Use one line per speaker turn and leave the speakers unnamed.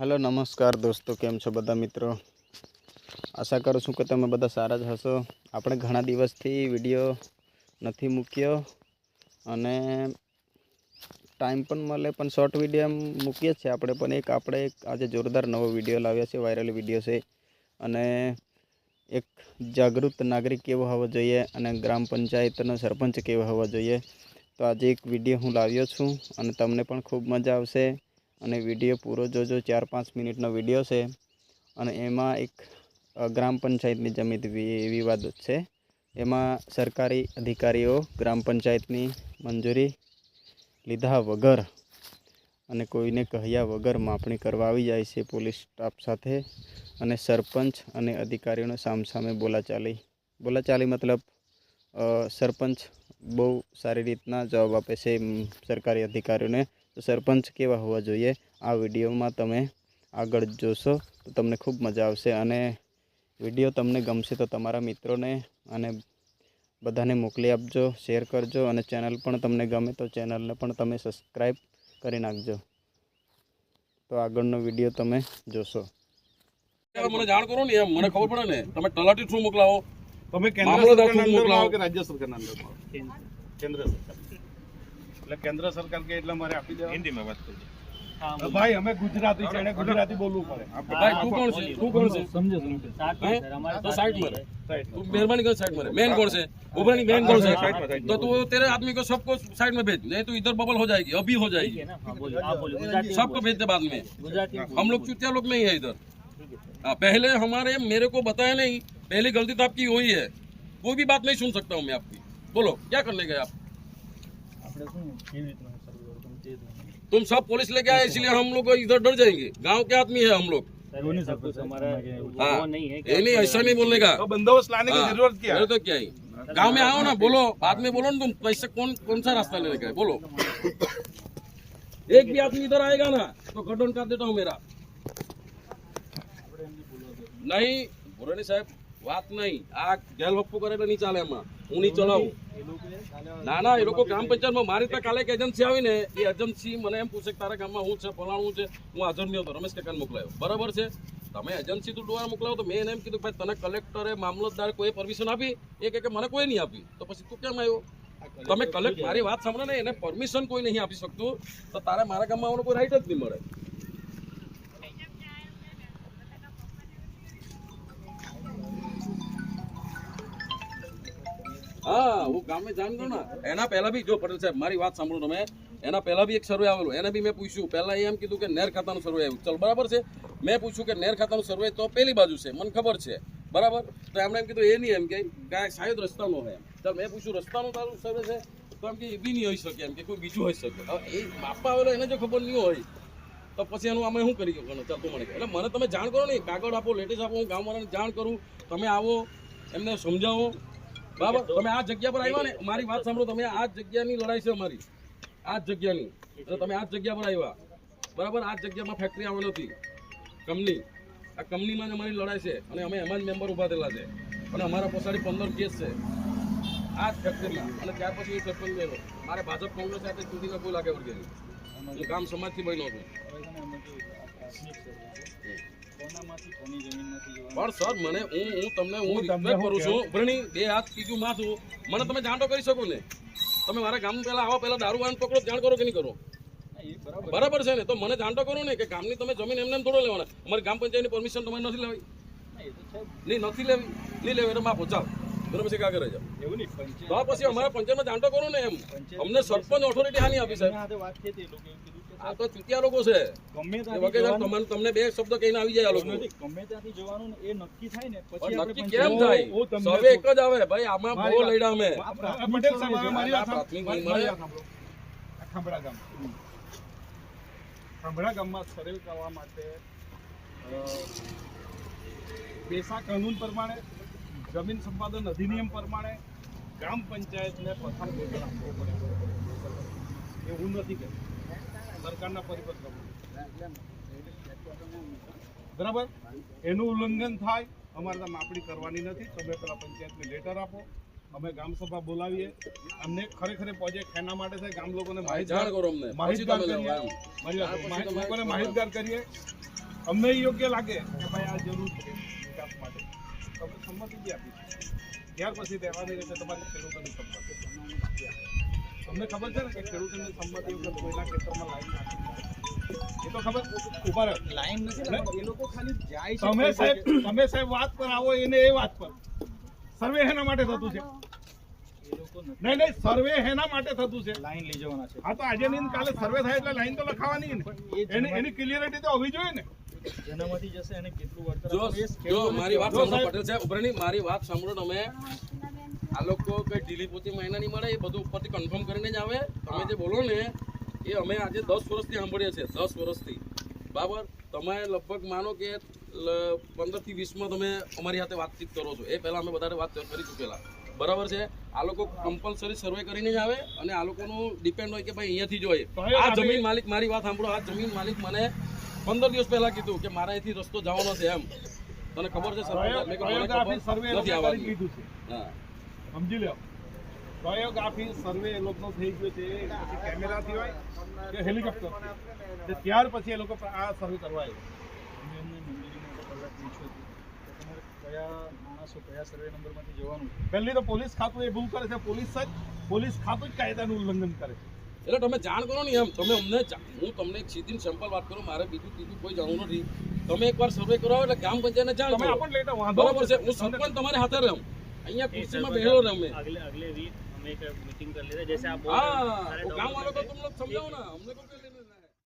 Hello, નમસ્કાર દોસ્તો, કેમ છો બધા મિત્રો? આશા કરું છું કે તમે બધા સારા જ હશો. આપણે ઘણા દિવસથી વીડિયો નથી મૂક્યો અને ટાઈમ પણ મળે, પણ શોર્ટ વીડિયો મૂકીએ છીએ આપણે. પણ એક, આપણે એક આજે જોરદાર નવો વીડિયો લાવ્યા છે, વાયરલ વીડિયો છે. અને એક જાગૃત નાગરિક કેવો હોવો જોઈએ અને ગ્રામ પંચાયતનો સરપંચ કેવો હોવો જોઈએ. તો આજે એક વીડિયો હું લાવ્યો છું અને તમને પણ ખૂબ મજા આવશે. અને વીડિયો પૂરો જોજો, ચાર પાંચ મિનિટનો વીડિયો છે. અને એમાં એક ગ્રામ પંચાયતની જમીન વિવાદ છે. એમાં સરકારી અધિકારીઓ ગ્રામ પંચાયતની મંજૂરી લીધા વગર અને કોઈને કહ્યા વગર માપણી કરવા આવી જાય છે પોલીસ સ્ટાફ સાથે. અને સરપંચ અને અધિકારીઓને સામસામે બોલાચાલી બોલાચાલી મતલબ સરપંચ બહુ સારી રીતના જવાબ આપે છે સરકારી અધિકારીઓને તો સરપંચ કેવા હોવા જોઈએ? આ વિડીયોમાં તમે આગળ જોશો તો તમને ખૂબ મજા આવશે અને વીડિયો તમને ગમશે તો તમારા મિત્રોને અને બધાને મોકલી આપજો શેર કરજો અને ચેનલ પણ તમને ગમે તો ચેનલને પણ તમે સબસ્ક્રાઈબ કરી નાખજો. તો આગળનો વીડિયો તમે જોશો.
મને જાણ કરો ને મને ખબર પડે ને. તમે તલાટી થ્રુ મોકલાવો?
તમે કેન્દ્ર સરકારના
મોકલાવો?
કે રાજ્ય સરકારના અંદર કેન્દ્ર સરકાર. એટલે
सरकार कर साइड तेरे आदमी को सबको साइड में भेज नहीं तो इधर बबल हो जाएगी अभी हो जाएगी सबको भेज दे बाद में हम लोग चुतिया लोग में ही है इधर पहले हमारे मेरे को बताया नहीं पहली गलती तो आपकी वही है कोई भी बात नहीं सुन सकता हूँ मैं आपकी बोलो क्या करने गए आप तुम सब पुलिस लेके आए इसलिए हम लोग इधर डर जाएँगे। गाँव के आदमी है हम लोग। हाँ।
नहीं
ऐसा नहीं बोलने का।
तो बंदोबस्त लाने की
हाँ,
ज़रूरत क्या? है
तो क्या ही। गाँव में आओ ना बोलो बाद में बोलो ना तुम कैसे कौन कौन सा रास्ता लेने का बोलो। एक भी आदमी इधर आएगा ना तो गठन कर देता हूँ मेरा। नहीं बोरे साहब बात नहीं। आग गैल बप्पू करेगा नहीं चाले हमारा હું નહીં ચલાવું. ના ના, એ લોકો ગ્રામ પંચાયતમાં મારી ત્યાં કાલે એક એજન્સી આવીને એ એજન્સી મને એમ પૂછે કે તારા ગામમાં હું છે, ફલાણું છે? હું હાજર નહીં હતો, રમેશ કાકાને મોકલાયો. બરાબર છે? તમે એજન્સી તું દ્વારા મોકલાવો તો મેં એને એમ કીધું ભાઈ તને કલેક્ટરે મામલતદારે કોઈ પરમિશન આપી? એ કહે કે મને કોઈ નહીં આપી. તો પછી તું કેમ આવ્યો? તમે કલેક્ટ મારી વાત સાંભળો ને, એને પરમિશન કોઈ નહીં આપી શકતું. તો તારે મારા ગામમાં આવવાનો કોઈ રાઈટ જ નહીં મળે. હા, હું ગામે જાણ કરું ને. એના પહેલા બી જો પટેલ સાહેબ, મારી વાત સાંભળો તમે. એના પહેલા બી એક સર્વે આવેલું, એને બી મેં પૂછ્યું. પહેલા એમ કીધું કે નેર ખાતાનું સર્વે આવ્યું. ચલો, બરાબર છે? મેં પૂછ્યું કે નેર ખાતાનું સર્વે તો પેલી બાજુ છે, મને ખબર છે. બરાબર? તો એમણે એમ કીધું, એ નહીં એમ કે શાયદ રસ્તાનો હોય એમ. ચાલ, મેં પૂછ્યું, રસ્તાનું તારું સર્વે છે? તો એમ કે, એ બી નહીં હોઈ શકે એમ કે, કોઈ બીજું હોઈ શકે. એ માપવા આવેલો, એને જો ખબર નહીં હોય, તો પછી એનું અમે શું કરી ગયો ચાલ, તું મને એટલે મને તમે જાણ કરો ને, કાગળ આપો, લેટેસ્ટ આપો, હું ગામવાળાને જાણ કરું. તમે આવો, એમને સમજાવો. બરાબર? તમે આ જગ્યા પર આવ્યા ને મારી વાત સાંભળો તમે આ જગ્યાની લડાઈ છે અમારી. આ જ જગ્યાની. અને તમે આ જ જગ્યા પર આવ્યા. બરાબર? આ જગ્યામાં ફેક્ટરી આવેલી હતી. કંપની. આ કંપનીમાં જ અમારી લડાઈ છે અને અમે એમાં જ મેમ્બર ઊભા થયેલા છે. અને અમારા પછાડી પંદર કેસ છે. આ જ ફેક્ટરીમાં અને ત્યાર પછી હું સરપંચ બન્યો મારે ભાજપ કોંગ્રેસ સાથે સુધીમાં કોઈ લાગે વળગે નહીં હું ગામ સમાજથી બન્યો છું. પણ સર મને હું હું તમને હું રિક્વેસ્ટ કરું છું ભરણી બે હાથ ત્રીજું માથું. મને તમે જાણ તો કરી શકો ને? તમે મારા ગામ પહેલા આવો પહેલા દારૂ વાન પકડો જાણ કરો કે નહીં કરો?
બરાબર
છે. ને? તો મને જાણ તો કરો ને કે ગામની તમે જમીન એમને એમ થોડો લેવાના. અમારી પંચાયત પંચાયતની પરમિશન તમારે નથી લેવી
ના, એ તો છે.
નહીં નથી લેવી. નહીં લેવી એટલે માફો ચાલ. બરાબર છે કાગળ જાઓ
એવું નહીં
તો પછી અમારા પંચાયતમાં જાણ કરો ને એમ. અમને સરપંચ ઓથોરિટી હાની આપી
કે
આ તો ચૂતિયા લોકો છે.
ગમે જવાનું
તમને બે શબ્દ કહીને આવી જાય આ લોકો.
ગમે ત્યાંથી જવાનું એ નક્કી થાય ને પછી
નક્કી કેમ થાય?
હું
એક જ આવે. ભાઈ આમાં બહુ લડ્યા અમે.
પટેલ સાહેબ મારી ખાંભડા ગામ. ખાંભડા ગામમાં સરેલ કરવા માટે અ, કાનૂન પ્રમાણે જમીન સંપાદન અધિનિયમ પ્રમાણે ગ્રામ પંચાયતને પ્રથમ વેતન આપવું પડે. એ હું નથી કહેતો. સરકારના પરિપત્ર બરાબર? એનું ઉલ્લંઘન થાય અમારે ત્યાં માપણી કરવાની નથી. તમે પેલા પંચાયતને લેટર આપો. અમે ગામ સભા બોલાવીએ. અમને ખરેખર પ્રોજેક્ટ એના માટે છે ગામ લોકોને
માહિતગાર કરો અમને.
માહિતગાર કરીએ. મારી લોકોને માહિતગાર કરીએ. અમને યોગ્ય લાગે કે ભાઈ આ જરૂર છે. ત્યાર પછી રહેવાની રહેશે તમારી ખેડૂતોની સંપત્તિ. તમને ખબર છે ને કે ખેડૂતોની સંપત્તિ વગર કોઈના ખેતરમાં લાઈન નાખી એ તો ખબર? ઊભા
લાઈન નથી એ લોકો ખાલી જાય છે.
તમે સાહેબ તમે સાહેબ વાત પર આવો એને એ વાત પર. સર્વે હેના માટે થતું છે. નહીં નહીં સર્વે હેના માટે થતું છે.
લાઈન લઈ જવાના છે.
હા તો આજે નહીં કાલે સર્વે થાય એટલે લાઈન તો લખાવાની ને. એની એની ક્લિયરિટી તો હોવી જોઈએ ને.
જેનામાંથી જશે એને કેટલું વળતર
જો
આપવું એ
જો
ખેડૂતોને
મારી વાત સાંભળો પટેલ સાહેબ ઉભરાણી મારી વાત સાંભળો તમે. આ લોકો કઈ ઢીલી પોતી મહિના મળે એ બધું ઉપરથી કન્ફર્મ કરીને જ આવે. તમે જે બોલો ને એ અમે આજે દસ વર્ષથી સાંભળીએ છીએ દસ વર્ષથી. બરાબર? તમે લગભગ માનો કે પંદરથી વીસમાં તમે અમારી સાથે વાતચીત કરો છો. એ પહેલા અમે વધારે વાત કરી ચૂકેલા. બરાબર છે? આ લોકો કમ્પલસરી સર્વે કરીને જ આવે અને આ લોકોનું ડિપેન્ડ હોય કે ભાઈ અહીંયાથી જોઈએ
તો
આ જમીન માલિક મારી વાત સાંભળો આ જમીન માલિક મને પંદર દિવસ પહેલા કીધું કે મારા અહીંથી રસ્તો જવાનો છે એમ. તને ખબર છે
સમજી લો પ્રયોગાફી સર્વે એ લોકોનો થઈ ગયો છે પછી કેમેરાથી હોય કે હેલિકોપ્ટર ત્યાર પછી એ લોકો આ સર્વે કરવા આવ્યા
કયા માણસો કયા સર્વે નંબરમાંથી જવાનું
પહેલી તો પોલીસ ખાતું એ ભૂલ કરે છે પોલીસ જ પોલીસ ખાતું જ કાયદાનું ઉલ્લંઘન કરે છે.
એટલે તમે જાણ કરો ને એમ. તમે અમને હું તમને સીધી સેમ્પલ વાત કરું મારે બીજું બીજું કોઈ જાણવું નથી. તમે એક વાર સર્વે કરો એટલે ગામ પંચાયતને જાણ કરો. બરાબર છે? હું સરપંચ તમારી હાથે રહું અહીંયા કુર્સીમાં બેઠો રહું મેં મીટિંગ કરી લેતા
જૈસે
ગામ વાળો તો તમને સમજાવો ને. અમને કોઈ